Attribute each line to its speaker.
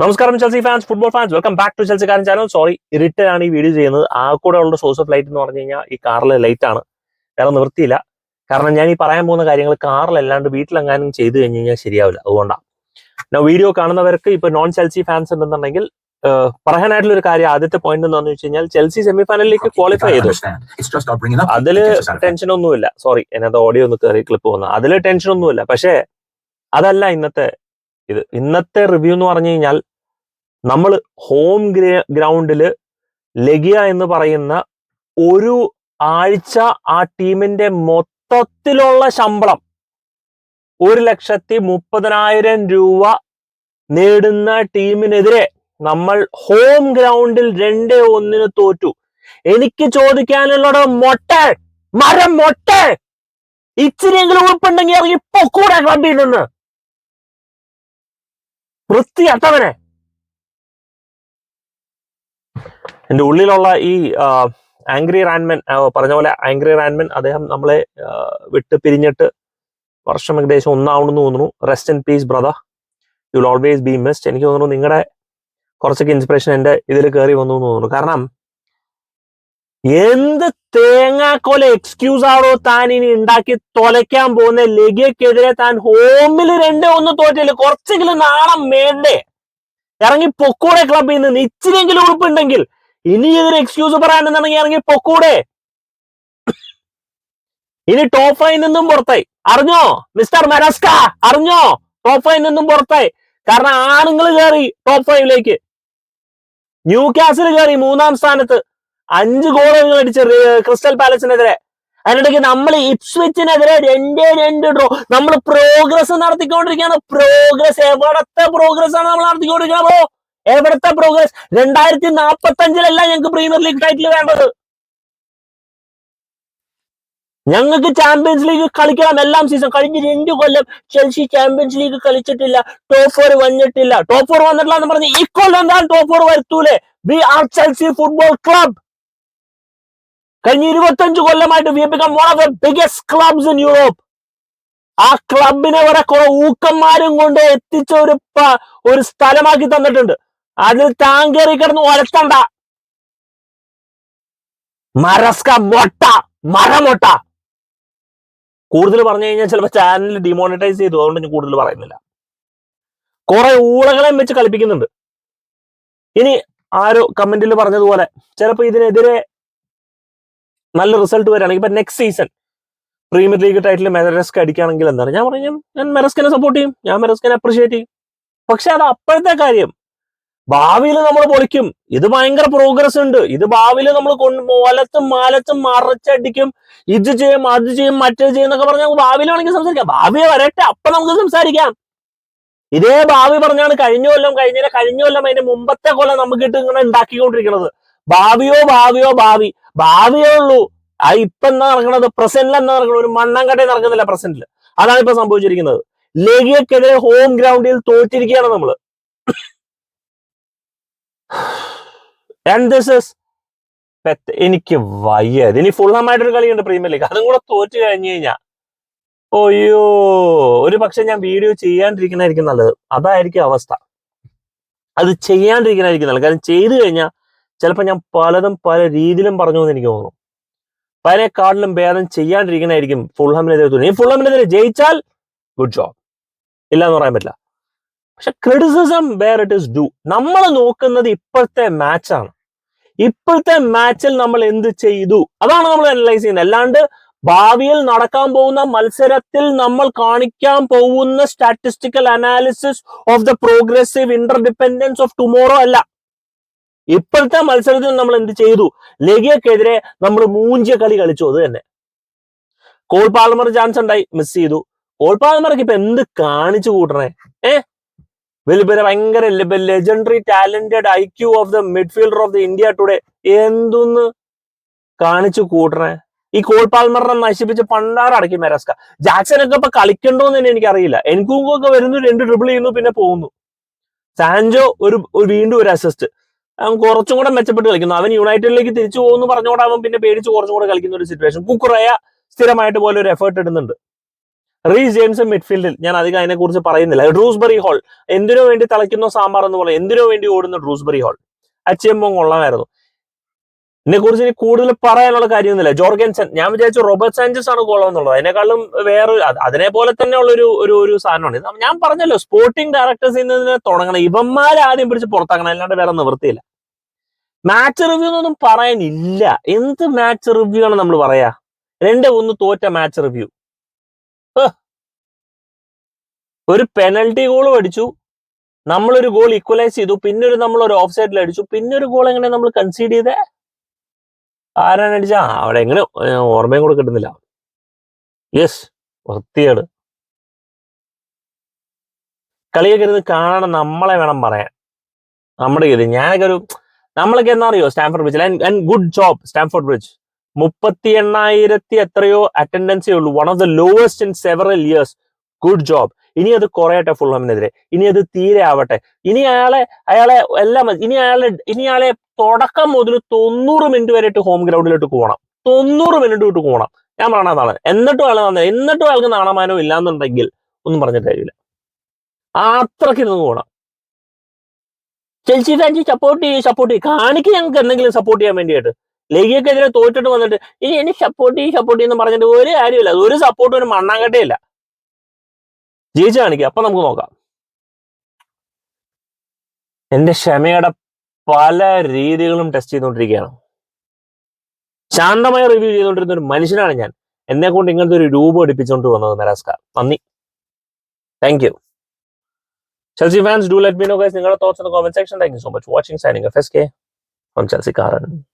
Speaker 1: നമസ്കാരം Chelsea fans football fans welcome back to Chelsea കാരൻ channel sorry ഇരുട്ടാണ് ഈ video ചെയ്യുന്നത്. ആ കൂടെ ഉള്ള സോഴ്സ് ഓഫ് ലൈറ്റ് എന്ന് പറഞ്ഞു കഴിഞ്ഞാൽ ഈ കാറിലെ ലൈറ്റ് ആണ്. വേറെ നിവൃത്തിയില്ല. കാരണം ഞാൻ ഈ പറയാൻ പോകുന്ന കാര്യങ്ങൾ കാറിലല്ലാണ്ട് വീട്ടിലെങ്ങാനും ചെയ്തു കഴിഞ്ഞു കഴിഞ്ഞാൽ ശരിയാവില്ല. അതുകൊണ്ടാണ് ഞാൻ വീഡിയോ കാണുന്നവർക്ക് ഇപ്പൊ നോൺ ചെൽസി ഫാൻസ് ഉണ്ടെന്നുണ്ടെങ്കിൽ പറയാനായിട്ടുള്ള ഒരു കാര്യം ആദ്യത്തെ പോയിന്റ് എന്ന് വെച്ച് കഴിഞ്ഞാൽ ചെൽസി സെമിഫൈനലിലേക്ക് ക്വാളിഫൈ ചെയ്തു. അതിൽ ടെൻഷൻ ഒന്നുമില്ല. സോറി എന്നത് ഓഡിയോ ഒന്ന് കയറി ക്ലിപ്പ് വന്നു. അതിൽ ടെൻഷൻ ഒന്നുമില്ല. പക്ഷേ അതല്ല ഇന്നത്തെ ഇത് ഇന്നത്തെ റിവ്യൂ എന്ന് പറഞ്ഞു കഴിഞ്ഞാൽ നമ്മൾ ഹോം ഗ്രൗണ്ടിൽ ലഗിയ എന്ന് പറയുന്ന ഒരു ആഴ്ച ആ ടീമിന്റെ മൊത്തത്തിലുള്ള ശമ്പളം ഒരു ലക്ഷത്തി മുപ്പതിനായിരം രൂപ നേടുന്ന ടീമിനെതിരെ നമ്മൾ ഹോം ഗ്രൗണ്ടിൽ രണ്ടേ ഒന്നിന് തോറ്റു. എനിക്ക് ചോദിക്കാനുള്ളത് മൊട്ട മരം മൊട്ട. ഇച്ചിരിയെങ്കിലും ഉൾപ്പുണ്ടെങ്കിൽ ഇറങ്ങി പൊക്കൂടെ ക്ലബിൽ നിന്ന്. വൃത്തിയട്ടവനെ. എന്റെ ഉള്ളിലുള്ള ഈ ആംഗ്രി റാൻമൻ പറഞ്ഞ പോലെ ആംഗ്രി റാൻമൻ അദ്ദേഹം നമ്മളെ വിട്ട് പിരിഞ്ഞിട്ട് വർഷം ഏകദേശം ഒന്നാവണമെന്ന് തോന്നുന്നു. Rest in peace brother you always be missed എനിക്ക് തോന്നുന്നു നിങ്ങളുടെ കുറച്ചൊക്കെ ഇൻസ്പിറേഷൻ എന്റെ ഇതിൽ കയറി വന്നു എന്ന് തോന്നുന്നു. കാരണം എന്ത് തേങ്ങാക്കോല എക്സ്ക്യൂസ് ആണോ താൻ ഇനി ഉണ്ടാക്കി തൊലയ്ക്കാൻ പോകുന്ന? ലഗിയക്കെതിരെ താൻ ഹോമിൽ രണ്ടേ ഒന്ന് തോറ്റില്ല കുറച്ചെങ്കിലും നാണം വേണ്ടേ? ഇറങ്ങി പൊക്കൂടെ ക്ലബിൽ നിന്ന് ഇച്ചിരിയെങ്കിലും ഉറപ്പുണ്ടെങ്കിൽ ഇനി ഇതിന് എക്സ്ക്യൂസ് പറയാനെന്നുണ്ടെങ്കിൽ ഇറങ്ങി പൊക്കൂടെ? ഇനി ടോപ്പ് ഫൈവ് നിന്നും പുറത്തായി. അറിഞ്ഞോ? മിസ്റ്റർ മെറസ്ക അറിഞ്ഞോ? ടോപ്പ് ഫൈവ് നിന്നും പുറത്തായി. കാരണം ആണുങ്ങൾ കയറി ടോപ്പ് ഫൈവിലേക്ക് ന്യൂ കാസിൽ കയറി മൂന്നാം സ്ഥാനത്ത്. അഞ്ച് ഗോളുകൾ അടിച്ച് ക്രിസ്റ്റൽ പാലസിനെതിരെ അതിനിടയ്ക്ക് നമ്മൾ ഇപ്സ്വിച്ചിനെതിരെ രണ്ടേ രണ്ട് ഡ്രോ നമ്മൾ പ്രോഗ്രസ് നടത്തിക്കൊണ്ടിരിക്കുകയാണ്. പ്രോഗ്രസ് എവിടത്തെ പ്രോഗ്രസ് ആണ് നമ്മൾ നടത്തിക്കൊണ്ടിരിക്കുന്നത്? ബ്രോ എവിടത്തെ പ്രോഗ്രസ് രണ്ടായിരത്തി നാപ്പത്തി അഞ്ചിലല്ല ഞങ്ങൾക്ക് പ്രീമിയർ ലീഗ് ടൈറ്റിൽ വേണ്ടത്. ഞങ്ങൾക്ക് ചാമ്പ്യൻസ് ലീഗ് കളിക്കണം എല്ലാം സീസൺ കഴിഞ്ഞ രണ്ട് കൊല്ലം ചെൽസി ചാമ്പ്യൻസ് ലീഗ് കളിച്ചിട്ടില്ല. ടോപ്പ് ഫോർ വന്നിട്ടില്ല. ടോപ്പ് ഫോർ വന്നിട്ടില്ല എന്ന് പറഞ്ഞ് ഈ കൊല്ലം എന്താണ് top four വരുത്തൂലേ? We are Chelsea football club കഴിഞ്ഞ ഇരുപത്തഞ്ച് കൊല്ലമായിട്ട് we become one of the biggest clubs in Europe ആ ക്ലബിനെ വരെ കുറെ ഊക്കന്മാരും കൊണ്ട് എത്തിച്ച ഒരു ഒരു സ്ഥലമാക്കി തന്നിട്ടുണ്ട്. അതിൽ താങ്കേറി കിടന്ന് ഒരത്തണ്ട മരസ്ക മൊട്ട മരമൊട്ട. കൂടുതൽ പറഞ്ഞു കഴിഞ്ഞാൽ ചിലപ്പോൾ ചാനൽ ഡിമോണിറ്റൈസ് ചെയ്തു. അതുകൊണ്ട് ഞാൻ കൂടുതൽ പറയുന്നില്ല. കുറെ ഊളകളെയും വെച്ച് കളിപ്പിക്കുന്നുണ്ട്. ഇനി ആരോ കമന്റിൽ പറഞ്ഞതുപോലെ ചിലപ്പോൾ ഇതിനെതിരെ നല്ല റിസൾട്ട് വരികയാണെങ്കിൽ ഇപ്പൊ next season Premier League title Maresca അടിക്കുകയാണെങ്കിൽ എന്താണ്? ഞാൻ പറഞ്ഞു ഞാൻ മെറസ്കിനെ സപ്പോർട്ട് ചെയ്യും. ഞാൻ മെറസ്കിനെ അപ്രിഷിയേറ്റ് ചെയ്യും. പക്ഷെ അത് അപ്പോഴത്തെ കാര്യം. ഭാവിയിൽ നമ്മൾ പൊളിക്കും. ഇത് ഭയങ്കര പ്രോഗ്രസ് ഉണ്ട്. ഇത് ഭാവിയിൽ നമ്മൾ കൊണ്ട് മോലത്തും മാലത്തും മറച്ചടിക്കും. ഇത് ചെയ്യും അത് ചെയ്യും മറ്റേത് ചെയ്യും എന്നൊക്കെ പറഞ്ഞാൽ ഭാവിയിൽ വേണമെങ്കിൽ സംസാരിക്കാം. ഭാവി വരട്ടെ അപ്പൊ നമുക്ക് സംസാരിക്കാം. ഇതേ ഭാവി പറഞ്ഞാണ് കഴിഞ്ഞ കൊല്ലം കഴിഞ്ഞ കഴിഞ്ഞ കൊല്ലം അതിന്റെ മുമ്പത്തെ കൊല്ലം നമുക്ക് ഇട്ട് ഇങ്ങനെ ഉണ്ടാക്കിക്കൊണ്ടിരിക്കുന്നത്. ഭാവിയോ ഭാവിയോ ഭാവി. ഭാവിയേ ഉള്ളൂ. ആ ഇപ്പൊ എന്താ നടക്കുന്നത് പ്രസന്റിൽ എന്താ നടക്കുന്നത് ഒരു മണ്ണാങ്കട്ടയിൽ നടക്കുന്നില്ല പ്രസന്റിൽ അതാണ് ഇപ്പൊ സംഭവിച്ചിരിക്കുന്നത്. ലേഖിയക്കെതിരെ ഹോം ഗ്രൗണ്ടിൽ തോറ്റിരിക്കുകയാണ് നമ്മൾ. ആൻഡ് എനിക്ക് വയ്യത് ഇനി ഫുള്ളമായിട്ടൊരു കളിയുണ്ട് പ്രീമിയർ ലീഗ്. അതും കൂടെ തോറ്റു കഴിഞ്ഞു കഴിഞ്ഞാ. അയ്യോ. ഒരു പക്ഷെ ഞാൻ വീഡിയോ ചെയ്യാണ്ടിരിക്കണായിരിക്കും നല്ലത്. അതായിരിക്കും അവസ്ഥ. അത് ചെയ്യാണ്ടിരിക്കണായിരിക്കും നല്ലത്. കാരണം ചെയ്തു കഴിഞ്ഞാൽ ചിലപ്പോൾ ഞാൻ പലതും പല രീതിയിലും പറഞ്ഞു എന്ന് എനിക്ക് തോന്നുന്നു. പതിനേക്കാളിലും ഭേദം ചെയ്യാണ്ടിരിക്കണായിരിക്കും ഫുൾഹമിനെതിരെ തോന്നി ഫുൾഹമിനെതിരെ ജയിച്ചാൽ ഗുഡ് ജോബ് ഇല്ല എന്ന് പറയാൻ പറ്റില്ല. പക്ഷെ criticism where it is due നമ്മൾ നോക്കുന്നത് ഇപ്പോഴത്തെ മാച്ചാണ് ഇപ്പോഴത്തെ മാച്ചിൽ നമ്മൾ എന്ത് ചെയ്തു? അതാണ് നമ്മൾ അനലൈസ് ചെയ്യുന്നത്. അല്ലാണ്ട് ഭാവിയിൽ നടക്കാൻ പോകുന്ന മത്സരത്തിൽ നമ്മൾ കാണിക്കാൻ പോകുന്ന statistical analysis of the progressive interdependence of tomorrow അല്ല. ഇപ്പോഴത്തെ മത്സരത്തിൽ നമ്മൾ എന്ത് ചെയ്തു? ലഗിയക്കെതിരെ നമ്മൾ മൂഞ്ചിയ കളി കളിച്ചു. അത് തന്നെ. കോൾ പാൽമർ ചാൻസ് ഉണ്ടായി. മിസ് ചെയ്തു. കോൾ പാൽമർക്ക് ഇപ്പൊ എന്ത് കാണിച്ചു കൂട്ടണേ? ഏ? വലിയ ഭയങ്കര legendary talented I Q of the midfielder of the India today എന്തൊന്ന് കാണിച്ചു കൂട്ടണേ? ഈ കോൾ പാൽമറിനെ നശിപ്പിച്ച് മെരാസ്ക. ജാക്സൺ ഒക്കെ ഇപ്പൊ കളിക്കണ്ടോന്ന് തന്നെ എനിക്കറിയില്ല. ഒക്കെ വരുന്നു രണ്ട് ഡ്രിബിൾ ചെയ്യുന്നു പിന്നെ പോകുന്നു. സാൻജോ ഒരു വീണ്ടും ഒരു അസിസ്റ്റ് അവൻ കുറച്ചും കൂടെ മെച്ചപ്പെട്ട് കളിക്കുന്നു. അവൻ യുണൈറ്റഡിലേക്ക് തിരിച്ചു പോകുന്നു പറഞ്ഞുകൊണ്ട് അവൻ പിന്നെ പേടിച്ച് കുറച്ചും കൂടെ കളിക്കുന്ന ഒരു സിറ്റുവേഷൻ കുക്കുറയ സ്ഥിരമായിട്ട് പോലെ ഒരു എഫേർട്ട് ഇടുന്നുണ്ട്. റീ ജെയിംസ് മിഡ്ഫീൽഡിൽ ഞാൻ അധികം അതിനെ കുറിച്ച് പറയുന്നില്ല. Dewsbury Hall. എന്തിനോ വേണ്ടി തളയ്ക്കുന്ന സാമ്പാർ എന്ന് പറയും എന്തിനോ വേണ്ടി ഓടുന്ന ഡ്രൂസ്ബറി ഹോൾ? അച്ചയമ്പം കൊള്ളാമായിരുന്നു. ഇതിനെ കുറിച്ച് ഇനി കൂടുതൽ പറയാനുള്ള കാര്യമൊന്നുമില്ല. ജോർഗൻസൺ ഞാൻ വിചാരിച്ചു റോബർട്ട് സാഞ്ചസ് ആണ് ഗോളം എന്നുള്ളത് അതിനേക്കാളും വേറെ അത് അതിനെ പോലെ തന്നെ ഉള്ള ഒരു ഒരു ഒരു സാധനമാണ്. ഞാൻ പറഞ്ഞല്ലോ സ്പോർട്ടിംഗ് ഡയറക്ടേഴ്സ് ഇന്നതിനെ തുടങ്ങണം. ഇവന്മാരെ ആദ്യം പിടിച്ച് പുറത്താക്കണം. അല്ലാണ്ട് വേറെ നിവൃത്തിയില്ല. മാച്ച് റിവ്യൂ എന്നൊന്നും പറയാനില്ല. എന്ത് മാച്ച് റിവ്യൂ ആണ് നമ്മൾ പറയാ? രണ്ട് ഒന്ന് തോറ്റ മാച്ച് റിവ്യൂ ഒരു പെനൽറ്റി ഗോൾ അടിച്ചു. നമ്മളൊരു ഗോൾ ഈക്വലൈസ് ചെയ്തു. പിന്നെ ഒരു നമ്മൾ ഒരു ഓഫ് സൈഡിൽ അടിച്ചു. പിന്നെ ഒരു ഗോൾ എങ്ങനെ നമ്മൾ കൺസീഡ് ചെയ്തേ? ആരാണ് അടിച്ച? അവിടെ എങ്ങനെ ഓർമ്മയും കൂടെ കിട്ടുന്നില്ല. യെസ് വൃത്തിയാണ് കളിയൊക്കെ ഇരുന്ന് കാണണം നമ്മളെ വേണം പറയാൻ. നമ്മുടെ ഇത്. ഞാനൊക്കെ ഒരു നമ്മളൊക്കെ എന്താ അറിയോ Stamford ബ്രിഡ്ജിൽ and good job Stamford Bridge. മുപ്പത്തി എണ്ണായിരത്തി എത്രയോ അറ്റൻഡൻസേ ഉള്ളൂ. One of the lowest in several years good job ഇനി അത് കുറയട്ടെ ഫുൾഹമിനെതിരെ ഇനി അത് തീരെ ആവട്ടെ. ഇനി അയാളെ അയാളെ എല്ലാം. ഇനി അയാളെ ഇനി അയാളെ തുടക്കം മുതൽ തൊണ്ണൂറ് മിനിറ്റ് വരെയിട്ട് ഹോം ഗ്രൗണ്ടിലോട്ട് പോകണം. തൊണ്ണൂറ് മിനിറ്റ് വിട്ട് പോകണം. ഞാൻ പറയണതാണ് എന്നിട്ടും അയാൾ നന്നായി. എന്നിട്ടും അയാൾക്ക് നാണമാനോ ഇല്ലാന്നുണ്ടെങ്കിൽ ഒന്നും പറഞ്ഞിട്ട് കാര്യമില്ല. അത്രയ്ക്ക് ഇരുന്ന് പോകണം. ചെൽസി ഫാൻസ് സപ്പോർട്ട് ചെയ്യും സപ്പോർട്ട് ചെയ്യും. കാണിക്ക് ഞങ്ങൾക്ക് എന്തെങ്കിലും സപ്പോർട്ട് ചെയ്യാൻ വേണ്ടിയിട്ട് ലേഖിയക്കെതിരെ തോറ്റിട്ട് വന്നിട്ട് ഇനി എന്നെ സപ്പോർട്ട് ചെയ്യും സപ്പോർട്ട് ചെയ്യുന്ന പറഞ്ഞിട്ട് ഒരു കാര്യമില്ല ഒരു സപ്പോർട്ട് ഒരു മണ്ണാങ്കട്ടയില്ല ജയിച്ചു കാണിക്കുക അപ്പൊ നമുക്ക് നോക്കാം. എന്റെ ക്ഷമയുടെ പല രീതികളും ടെസ്റ്റ് ചെയ്തുകൊണ്ടിരിക്കുകയാണ്. ശാന്തമായ റിവ്യൂ ചെയ്തുകൊണ്ടിരുന്ന ഒരു മനുഷ്യനാണ് ഞാൻ. എന്നെ കൊണ്ട് ഇങ്ങനത്തെ ഒരു രൂപം എടുപ്പിച്ചുകൊണ്ട് വന്നത് മെറാസ്കാർ നന്ദി. Thank Chelsea fans, do let me know, guys. Your thoughts in the comment section. Thank you so much for watching. Signing off, SK from Chelsea Karan.